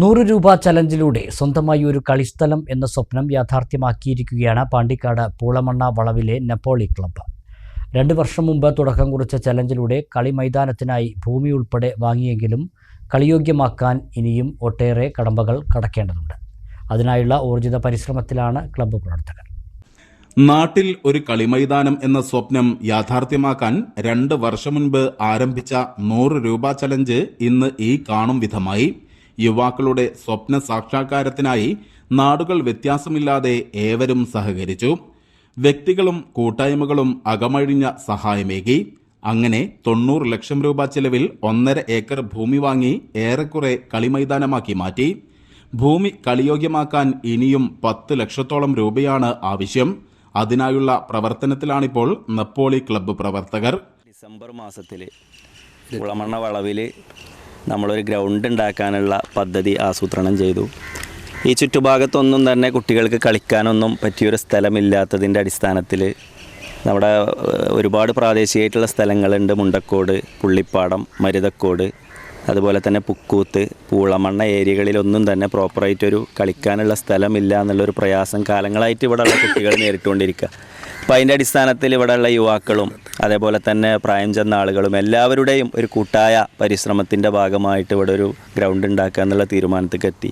നൂറ് രൂപ ചലഞ്ചിലൂടെ സ്വന്തമായി ഒരു കളിസ്ഥലം എന്ന സ്വപ്നം യാഥാർത്ഥ്യമാക്കിയിരിക്കുകയാണ് പാണ്ടിക്കാട് പൂളമണ്ണ വളവിലെ നെപ്പോളി ക്ലബ്ബ്. രണ്ട് വർഷം മുമ്പ് തുടക്കം കുറിച്ച ചലഞ്ചിലൂടെ കളി മൈതാനത്തിനായി ഭൂമി ഉൾപ്പെടെ വാങ്ങിയെങ്കിലും കളിയോഗ്യമാക്കാൻ ഇനിയും ഒട്ടേറെ കടമ്പകൾ കടക്കേണ്ടതുണ്ട്. അതിനായുള്ള ഊർജിത പരിശ്രമത്തിലാണ് ക്ലബ്ബ് പ്രവർത്തകർ. നാട്ടിൽ ഒരു കളിമൈതാനം എന്ന സ്വപ്നം യാഥാർത്ഥ്യമാക്കാൻ രണ്ട് വർഷം മുൻപ് ആരംഭിച്ച നൂറ് രൂപ ചലഞ്ച് ഇന്ന് ഈ കാണും വിധമായി. യുവാക്കളുടെ സ്വപ്ന സാക്ഷാത്കാരത്തിനായി നാടുകൾ വ്യത്യാസമില്ലാതെ ഏവരും സഹകരിച്ചു. വ്യക്തികളും കൂട്ടായ്മകളും അകമഴിഞ്ഞ സഹായമേകി. അങ്ങനെ തൊണ്ണൂറ് ലക്ഷം രൂപ ചെലവിൽ ഒന്നര ഏക്കർ ഭൂമി വാങ്ങി ഏറെക്കുറെ കളിമൈതാനമാക്കി മാറ്റി. ഭൂമി കളിയോഗ്യമാക്കാൻ ഇനിയും പത്ത് ലക്ഷത്തോളം രൂപയാണ് ആവശ്യം. അതിനായുള്ള പ്രവർത്തനത്തിലാണിപ്പോൾ നെപ്പോളി ക്ലബ്ബ് പ്രവർത്തകർ. ഡിസംബർ മാസത്തിൽ കുളമണ്ണ വളവിൽ നമ്മളൊരു ഗ്രൗണ്ട് ഉണ്ടാക്കാനുള്ള പദ്ധതി ആസൂത്രണം ചെയ്തു. ഈ ചുറ്റുഭാഗത്തൊന്നും തന്നെ കുട്ടികൾക്ക് കളിക്കാനൊന്നും പറ്റിയൊരു സ്ഥലമില്ലാത്തതിന്റെ അടിസ്ഥാനത്തിൽ നമ്മുടെ ഒരുപാട് പ്രാദേശികമായിട്ടുള്ള സ്ഥലങ്ങളുണ്ട്. മുണ്ടക്കോട് പുള്ളിപ്പാടം മരുതക്കോട് അതുപോലെ തന്നെ പുക്കൂത്ത് പൂളമണ്ണ ഏരിയകളിലൊന്നും തന്നെ പ്രോപ്പറായിട്ടൊരു കളിക്കാനുള്ള സ്ഥലമില്ല എന്നുള്ളൊരു പ്രയാസം കാലങ്ങളായിട്ട് ഇവിടെയുള്ള കുട്ടികൾ നേരിട്ടുകൊണ്ടിരിക്കുക. അപ്പോൾ അതിന്റെ അടിസ്ഥാനത്തിൽ ഇവിടെയുള്ള യുവാക്കളും അതേപോലെ തന്നെ പ്രായം ചെന്ന ആളുകളും എല്ലാവരുടെയും ഒരു കൂട്ടായ പരിശ്രമത്തിന്റെ ഭാഗമായിട്ട് ഇവിടെ ഒരു ഗ്രൗണ്ട് ഉണ്ടാക്കുക എന്നുള്ള തീരുമാനത്തേക്ക് എത്തി.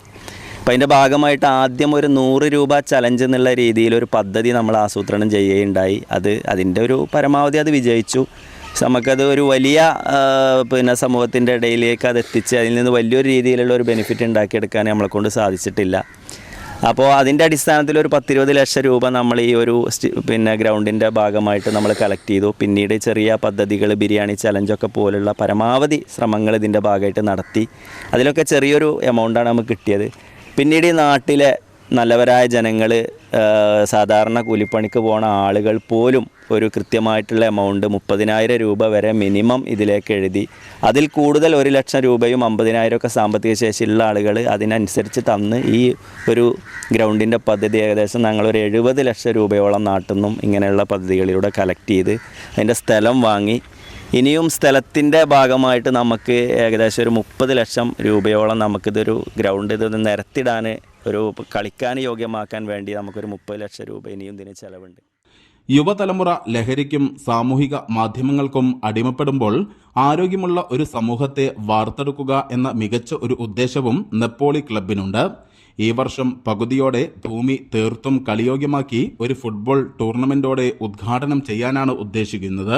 അപ്പം അതിന്റെ ഭാഗമായിട്ട് ആദ്യം ഒരു നൂറ് രൂപ ചലഞ്ച് എന്നുള്ള രീതിയിൽ ഒരു പദ്ധതി നമ്മൾ ആസൂത്രണം ചെയ്യുകയുണ്ടായി. അത് അതിന്റെ ഒരു പരമാവധി അത് വിജയിച്ചു. നമുക്കത് ഒരു വലിയ പിന്നെ സമൂഹത്തിന്റെ ഇടയിലേക്ക് അത് എത്തിച്ച് അതിൽ നിന്ന് വലിയൊരു രീതിയിലുള്ള ഒരു ബെനിഫിറ്റ് ഉണ്ടാക്കിയെടുക്കാൻ നമ്മളെ കൊണ്ട് സാധിച്ചിട്ടില്ല. അപ്പോൾ അതിന്റെ അടിസ്ഥാനത്തിൽ ഒരു പത്തിരുപത് ലക്ഷം രൂപ നമ്മൾ ഈ ഒരു പിന്നെ ഗ്രൗണ്ടിന്റെ ഭാഗമായിട്ട് നമ്മൾ കളക്ട് ചെയ്തു. പിന്നീട് ചെറിയ പദ്ധതികൾ ബിരിയാണി ചലഞ്ചൊക്കെ പോലുള്ള പരമാവധി ശ്രമങ്ങൾ ഇതിന്റെ ഭാഗമായിട്ട് നടത്തി. അതിലൊക്കെ ചെറിയൊരു എമൗണ്ടാണ് നമുക്ക് കിട്ടിയത്. പിന്നീട് ഈ നാട്ടിലെ നല്ലവരായ ജനങ്ങൾ സാധാരണ കൂലിപ്പണിക്ക് പോണ ആളുകൾ പോലും ഒരു കൃത്യമായിട്ടുള്ള എമൗണ്ട് മുപ്പതിനായിരം രൂപ വരെ മിനിമം ഇതിലേക്ക് എഴുതി. അതിൽ കൂടുതൽ ഒരു ലക്ഷം രൂപയും അമ്പതിനായിരം ഒക്കെ സാമ്പത്തിക ശേഷിയുള്ള ആളുകൾ അതിനനുസരിച്ച് തന്ന് ഈ ഒരു ഗ്രൗണ്ടിന്റെ പദ്ധതി ഏകദേശം ഞങ്ങളൊരു എഴുപത് ലക്ഷം രൂപയോളം നാട്ടിൽ നിന്നും ഇങ്ങനെയുള്ള പദ്ധതികളിലൂടെ കളക്ട് ചെയ്ത് അതിന്റെ സ്ഥലം വാങ്ങി. ഇനിയും സ്ഥലത്തിന്റെ ഭാഗമായിട്ട് നമുക്ക് ഏകദേശം ഒരു മുപ്പത് ലക്ഷം രൂപയോളം നമുക്കിതൊരു ഗ്രൗണ്ട് ഇതൊന്ന് നിരത്തിടാൻ ഒരു കളിക്കാൻ യോഗ്യമാക്കാൻ വേണ്ടി നമുക്കൊരു മുപ്പത് ലക്ഷം രൂപ ഇനിയും ഇതിന് ചെലവുണ്ട്. യുവതലമുറ ലഹരിക്കും സാമൂഹിക മാധ്യമങ്ങൾക്കും അടിമപ്പെടുമ്പോൾ ആരോഗ്യമുള്ള ഒരു സമൂഹത്തെ വാർത്തെടുക്കുക എന്ന മികച്ച ഒരു ഉദ്ദേശവും നെപ്പോളി ക്ലബിനുണ്ട് ഈ വർഷം പകുതിയോടെ ഭൂമി തീർത്തും കളിയോഗ്യമാക്കി ഒരു ഫുട്ബോൾ ടൂർണമെന്റോടെ ഉദ്ഘാടനം ചെയ്യാനാണ് ഉദ്ദേശിക്കുന്നത്.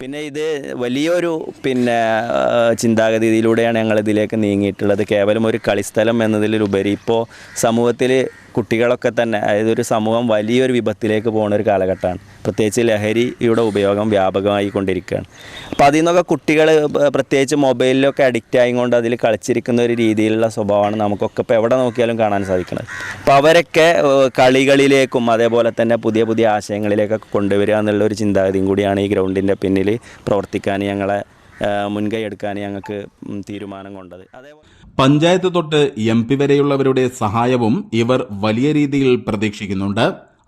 പിന്നെ ഇത് വലിയൊരു പിന്നെ ചിന്താഗതിയിലൂടെയാണ് ഞങ്ങൾ ഇതിലേക്ക് നീങ്ങിയിട്ടുള്ളത്. കേവലം ഒരു കളിസ്ഥലം എന്നതിലുപരി ഇപ്പോൾ സമൂഹത്തിൽ കുട്ടികളൊക്കെ തന്നെ അതായത് ഒരു സമൂഹം വലിയൊരു വിപത്തിലേക്ക് പോകുന്ന ഒരു കാലഘട്ടമാണ്. പ്രത്യേകിച്ച് ലഹരിയുടെ ഉപയോഗം വ്യാപകമായി കൊണ്ടിരിക്കുകയാണ്. അപ്പോൾ അതിൽ നിന്നൊക്കെ കുട്ടികൾ പ്രത്യേകിച്ച് മൊബൈലിലൊക്കെ അഡിക്റ്റ് ആയിക്കൊണ്ട് അതിൽ കളിച്ചിരിക്കുന്ന ഒരു രീതിയിലുള്ള സ്വഭാവമാണ് നമുക്കൊക്കെ ഇപ്പോൾ എവിടെ നോക്കിയാലും കാണാൻ സാധിക്കുന്നത് അപ്പോൾ അവരൊക്കെ കളികളിലേക്കും അതേപോലെ തന്നെ പുതിയ പുതിയ ആശയങ്ങളിലേക്കൊക്കെ കൊണ്ടുവരിക എന്നുള്ള ഒരു ചിന്താഗതിയും കൂടിയാണ് ഈ ഗ്രൗണ്ടിന്റെ പിന്നിൽ പ്രവർത്തിക്കാൻ ഞങ്ങളെ മുൻകൈ എടുക്കാൻ ഞങ്ങൾക്ക് തീരുമാനം കൊണ്ടത്. അതേപോലെ പഞ്ചായത്ത് തൊട്ട് എം പി വരെയുള്ളവരുടെ സഹായവും ഇവർ വലിയ രീതിയിൽ പ്രതീക്ഷിക്കുന്നുണ്ട്.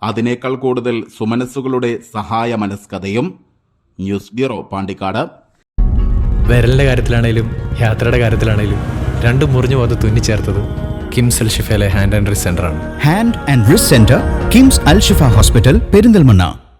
അതിനേക്കാൾ കൂടുതൽ സുമനസ്സുകളുടെ സഹായ മനസ്കഥയും ന്യൂസ് ബ്യൂറോ പാണ്ടിക്കാട്. വിരലിന്റെ കാര്യത്തിലാണേലും യാത്രയുടെ കാര്യത്തിലാണേലും രണ്ടും മുറിഞ്ഞു പോകാതെ തുന്നിച്ചേർത്തത് കിംസ് അൽ ഷിഫയിലെ hand and wrist സെന്ററാണ് hand and wrist centre KIMS Al Shifa hospital Perinthalmanna.